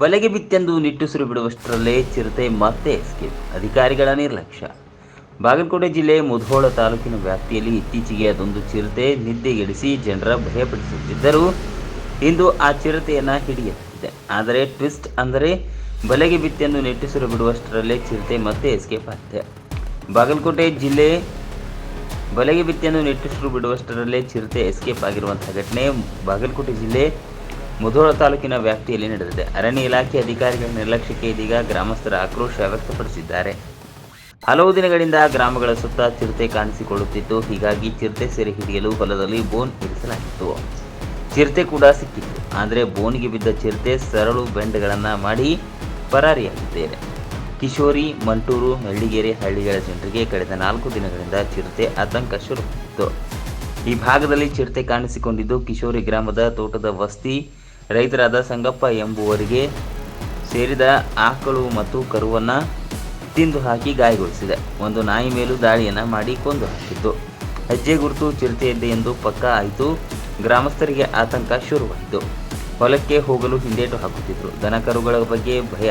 ಬಲೆಗೆ ಬಿತ್ತೆಂದು ನಿಟ್ಟುಸಿರು ಬಿಡುವಷ್ಟರಲ್ಲೇ ಚಿರತೆ ಮತ್ತೆ ಎಸ್ಕೇಪ್ ಅಧಿಕಾರಿಗಳ ನಿರ್ಲಕ್ಷ್ಯ. ಬಾಗಲಕೋಟೆ ಜಿಲ್ಲೆ ಮುಧೋಳ ತಾಲೂಕಿನ ವ್ಯಾಪ್ತಿಯಲ್ಲಿ ಇತ್ತೀಚೆಗೆ ಅದೊಂದು ಚಿರತೆ ನಿದ್ದೆಗೆಡಿಸಿ ಜನರ ಭಯಪಡಿಸುತ್ತಿದ್ದರೂ ಇಂದು ಆ ಚಿರತೆಯನ್ನು ಹಿಡಿಯುತ್ತಿದೆ. ಆದರೆ ಟ್ವಿಸ್ಟ್ ಅಂದರೆ ಬಲೆಗೆ ಬಿತ್ತೆಂದು ನಿಟ್ಟುಸಿರು ಬಿಡುವಷ್ಟರಲ್ಲೇ ಚಿರತೆ ಮತ್ತೆ ಎಸ್ಕೇಪ್ ಆಗಿದೆ. ಬಾಗಲಕೋಟೆ ಜಿಲ್ಲೆ ಬಲೆಗೆ ಬಿತ್ತೆಯನ್ನು ನಿಟ್ಟುಸಿರು ಬಿಡುವಷ್ಟರಲ್ಲೇ ಚಿರತೆ ಎಸ್ಕೇಪ್ ಆಗಿರುವಂಥ ಘಟನೆ ಬಾಗಲಕೋಟೆ ಜಿಲ್ಲೆ ಮುಧೋಳ ತಾಲೂಕಿನ ವ್ಯಾಪ್ತಿಯಲ್ಲಿ ನಡೆದಿದೆ. ಅರಣ್ಯ ಇಲಾಖೆ ಅಧಿಕಾರಿಗಳ ನಿರ್ಲಕ್ಷ್ಯಕ್ಕೆ ಇದೀಗ ಗ್ರಾಮಸ್ಥರ ಆಕ್ರೋಶ ವ್ಯಕ್ತಪಡಿಸಿದ್ದಾರೆ. ಹಲವು ದಿನಗಳಿಂದ ಗ್ರಾಮಗಳ ಸುತ್ತ ಚಿರತೆ ಕಾಣಿಸಿಕೊಳ್ಳುತ್ತಿತ್ತು. ಹೀಗಾಗಿ ಚಿರತೆ ಸೆರೆ ಹಿಡಿಯಲು ಹೊಲದಲ್ಲಿ ಬೋನ್ ಇರಿಸಲಾಗಿತ್ತು. ಚಿರತೆ ಕೂಡ ಸಿಕ್ಕಿತ್ತು. ಆದರೆ ಬೋನಿಗೆ ಬಿದ್ದ ಚಿರತೆ ಸರಳು ಬೆಂಡ್ಗಳನ್ನು ಮಾಡಿ ಪರಾರಿಯಾಗಿದ್ದೇನೆ. ಕಿಶೋರಿ, ಮಂಟೂರು, ಮೆಳ್ಳಿಗೆರೆ ಹಳ್ಳಿಗಳ ಜನರಿಗೆ ಕಳೆದ ನಾಲ್ಕು ದಿನಗಳಿಂದ ಚಿರತೆ ಆತಂಕ ಶುರುವಾಗಿತ್ತು ಈ ಭಾಗದಲ್ಲಿ ಚಿರತೆ ಕಾಣಿಸಿಕೊಂಡಿದ್ದು ಕಿಶೋರಿ ಗ್ರಾಮದ ತೋಟದ ವಸ್ತಿ ರೈತರಾದ ಸಂಗಪ್ಪ ಎಂಬುವರಿಗೆ ಸೇರಿದ ಆಕಳು ಮತ್ತು ಕರುವನ್ನು ತಿಂದು ಹಾಕಿ ಗಾಯಗೊಳಿಸಿದೆ. ಒಂದು ನಾಯಿ ಮೇಲೂ ದಾಳಿಯನ್ನು ಮಾಡಿ ಕೊಂದು ಹಾಕಿತ್ತು. ಹೆಜ್ಜೆ ಗುರುತು ಚಿರತೆಯದ್ದೆ ಎಂದು ಪಕ್ಕಾ ಆಯಿತು. ಗ್ರಾಮಸ್ಥರಿಗೆ ಆತಂಕ ಶುರುವಾಯಿತು. ಹೊಲಕ್ಕೆ ಹೋಗಲು ಹಿಂದೇಟು ಹಾಕುತ್ತಿದ್ದರು ದನಕರುಗಳ ಬಗ್ಗೆ ಭಯ,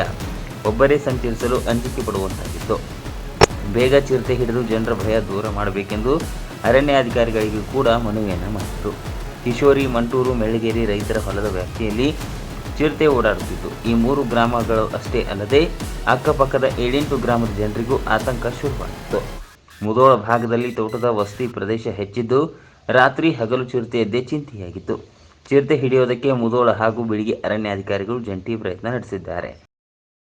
ಒಬ್ಬರೇ ಸಂಚರಿಸಲು ಅಂಜಿಕೆ ಪಡುವಂತಾಗಿತ್ತು. ಬೇಗ ಚಿರತೆ ಹಿಡಿದು ಜನರ ಭಯ ದೂರ ಮಾಡಬೇಕೆಂದು ಅರಣ್ಯಾಧಿಕಾರಿಗಳಿಗೂ ಕೂಡ ಮನವಿಯನ್ನು ಮಾಡಿದರು. ಕಿಶೋರಿ ಮಂಟೂರು ಮೆಳಗೇರಿ ರೈತರ ಹೊಲದ ವ್ಯಾಪ್ತಿಯಲ್ಲಿ ಚಿರತೆ ಓಡಾಡುತ್ತಿತ್ತು ಈ ಮೂರು ಗ್ರಾಮಗಳು ಅಷ್ಟೇ ಅಲ್ಲದೆ ಅಕ್ಕಪಕ್ಕದ ಏಳೆಂಟು ಗ್ರಾಮದ ಜನರಿಗೂ ಆತಂಕ ಶುರುವಾಗಿತ್ತು ಮುದೋಳ ಭಾಗದಲ್ಲಿ ತೋಟದ ವಸತಿ ಪ್ರದೇಶ ಹೆಚ್ಚಿದ್ದು ರಾತ್ರಿ ಹಗಲು ಚಿರತೆಯದ್ದೇ ಚಿಂತೆಯಾಗಿತ್ತು. ಚಿರತೆ ಹಿಡಿಯೋದಕ್ಕೆ ಮುದೋಳ ಹಾಗೂ ಬಿಳಿಗೆ ಅರಣ್ಯಾಧಿಕಾರಿಗಳು ಜಂಟಿ ಪ್ರಯತ್ನ ನಡೆಸಿದ್ದಾರೆ.